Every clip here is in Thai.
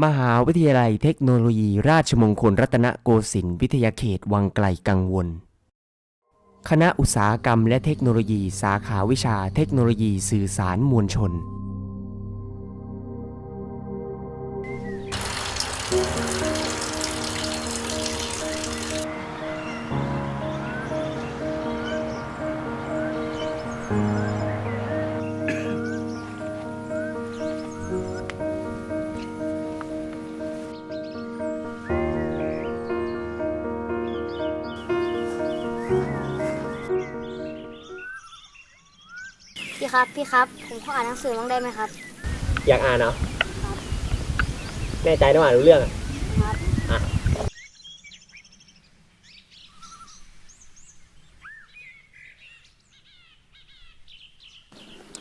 มหาวิทยาลัยเทคโนโลยีราชมงคลรัตนโกสินทร์วิทยาเขตวังไกลกังวล คณะอุตสาหกรรมและเทคโนโลยีสาขาวิชาเทคโนโลยีสื่อสารมวลชนพี่ ครับพี่ครับ ผมขออ่านหนังสือบ้างได้ไหมครับ อยากอ่านเนาะแน่ใจนะว่าอ่านรู้เรื่องอะครับอะ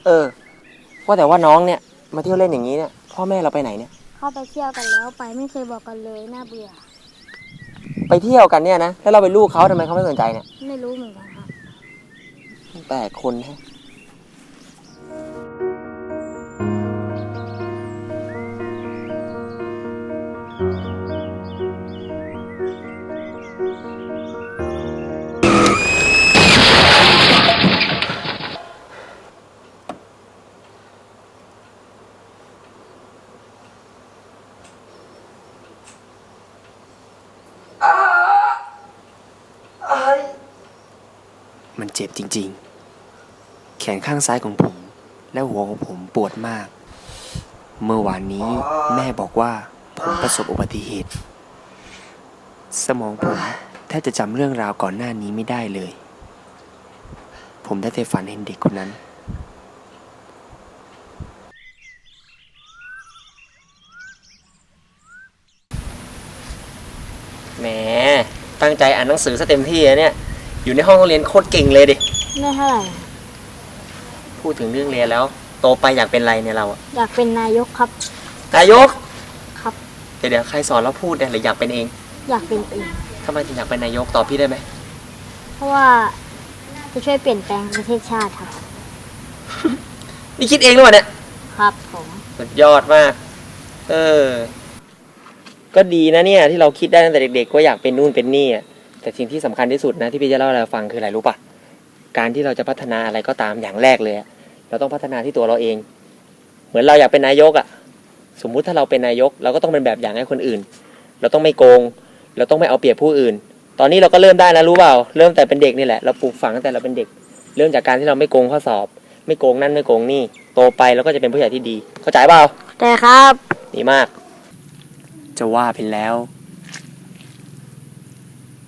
เออว่าแต่ว่าน้องเนี่ยมาเที่ยวเล่นอย่างนี้เนี่ยพ่อแม่เราไปไหนเนี่ย เข้าไปเที่ยวกันแล้วไปไม่เคยบอกกันเลยน่าเบื่อ ไปเที่ยวกันเนี่ยนะแล้วเราเป็นลูกเขาทำไมเขาไม่สนใจเนี่ยไม่รู้เหมือนกันครับแปลกคนฮะ มันเจ็บจริงๆ แขนข้างซ้ายของผม และหัวของผมปวดมาก เมื่อวานนี้แม่บอกว่าผมประสบอุบัติเหตุ สมองผมแทบจะจำเรื่องราวก่อนหน้านี้ไม่ได้เลย ผมได้แต่ฝันเห็นเด็กคนนั้นแหมตั้งใจอ่านหนังสือซะเต็มที่อะเนี่ย อยู่ในห้องเรียนโคตรเก่งเลยดิ ไม่เท่าไหร่พูดถึงเรื่องเรียนแล้ว โตไปอยากเป็นอะไรเนี่ยเราอะอยากเป็นนายกครับ นายกครับ เดี๋ยวเดี๋ยวใครสอนเราพูดเนี่ยหรืออยากเป็นเองอยากเป็นเองทำไมถึงอยากเป็นนายกตอบพี่ได้ไหมเพราะว่าจะช่วยเปลี่ยนแปลงประเทศชาติครับ นี่คิดเองหรือเปล่าเนี่ยครับผมสุดยอดมาก เออ ก็ดีนะเนี่ย ที่เราคิดได้ตั้งแต่เด็กๆว่าอยากเป็นนู่นเป็นนี่อะ แต่สิ่งที่สำคัญที่สุดนะที่พี่จะเล่าให้เราฟังคืออะไรรู้ปะการที่เราจะพัฒนาอะไรก็ตามอย่างแรกเลยอะเราต้องพัฒนาที่ตัวเราเอง เหมือนเราอยากเป็นนายกอะสมมุติถ้าเราเป็นนายก เราก็ต้องเป็นแบบอย่างให้คนอื่น เราต้องไม่โกง เราต้องไม่เอาเปรียบผู้อื่น ตอนนี้เราก็เริ่มได้นะรู้เปล่า เริ่มแต่เป็นเด็กนี่แหละเราปลูกฝังตั้งแต่เราเป็นเด็ก เริ่มจากการที่เราไม่โกงข้อสอบ ไม่โกงนั่นไม่โกงนี่โตไปเราก็จะเป็นผู้ใหญ่ที่ดี เข้าใจเปล่าแต่ครับดีมาก จะว่าเป็นแล้ว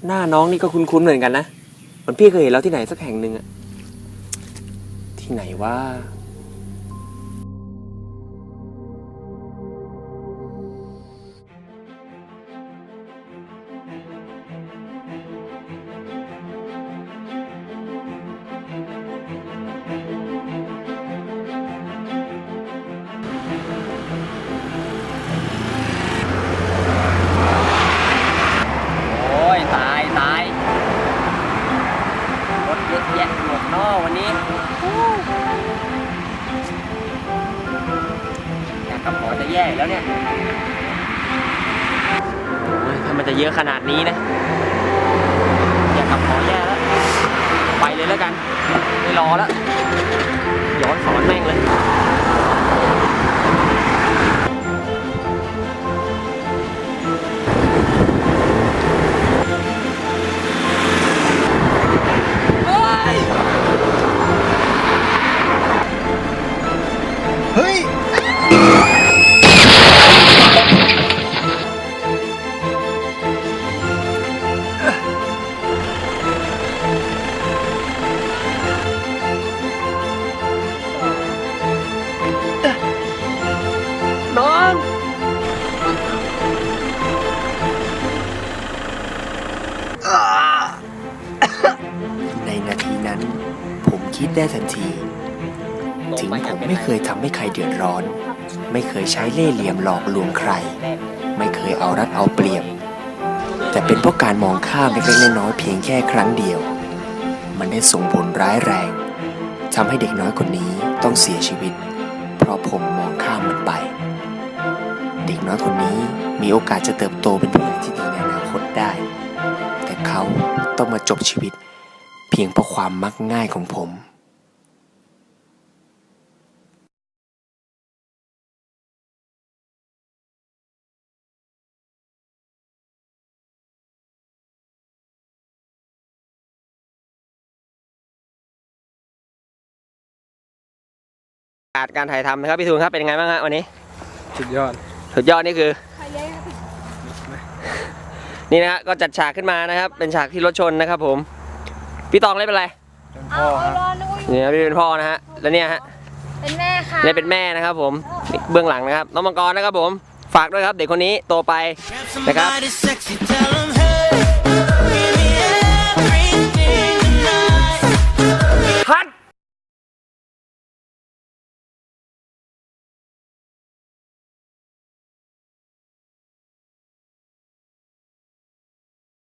หน้าน้องนี่ก็คุ้นๆเหมือนกันนะเหมือนพี่เคยเห็นเราที่ไหนสักแห่งหนึ่งอะที่ไหนว่า แยะหมดนอวันนี้อยากกลับหอจะแย่แล้วเนี่ยโอ้ยถ้ามันจะเยอะขนาดนี้นะอยากกลับหอแย่แล้ว ไปเลยแล้วกัน ไม่รอแล้วย้อนสอนแม่งเลย น้อง ในนาทีนั้น ผมคิดได้ทันที ถึงผมไม่เคยทำให้ใครเดือดร้อน ไม่เคยใช้เล่ห์เหลี่ยมหลอกลวงใคร ไม่เคยเอารัดเอาเปรียบ แต่เป็นเพราะการมองข้ามเล็กๆน้อยๆเพียงแค่ครั้งเดียว มันได้ส่งผลร้ายแรงทำให้เด็กน้อยคนนี้ต้องเสียชีวิต เพราะผมมองข้ามมันไป เด็กน้อยคนนี้มีโอกาสจะเติบโตเป็นผู้ใหญ่ที่ดีในอนาคตได้ แต่เขาต้องมาจบชีวิต เพียงเพราะความมักง่ายของผม การการถ่ายทำนะครับพี่ทูนครับเป็นยังไงบ้างฮะวันนี้ สุดยอด สุดยอดนี่คือ นี่นะฮะก็จัดฉากขึ้นมานะครับ เป็นฉากที่รถชนนะครับ ผม พี่ตองเล่นเป็นอะไรเป็นพ่อครับนี่นะพี่เป็นพ่อนะฮะแล้วเนี่ยฮะเป็นแม่ค่ะเล่นเป็นแม่นะครับ ผมเบื้องหลังนะครับน้องมังกรนะครับผม ฝากด้วยครับ เด็กคนนี้โตไปนะครับ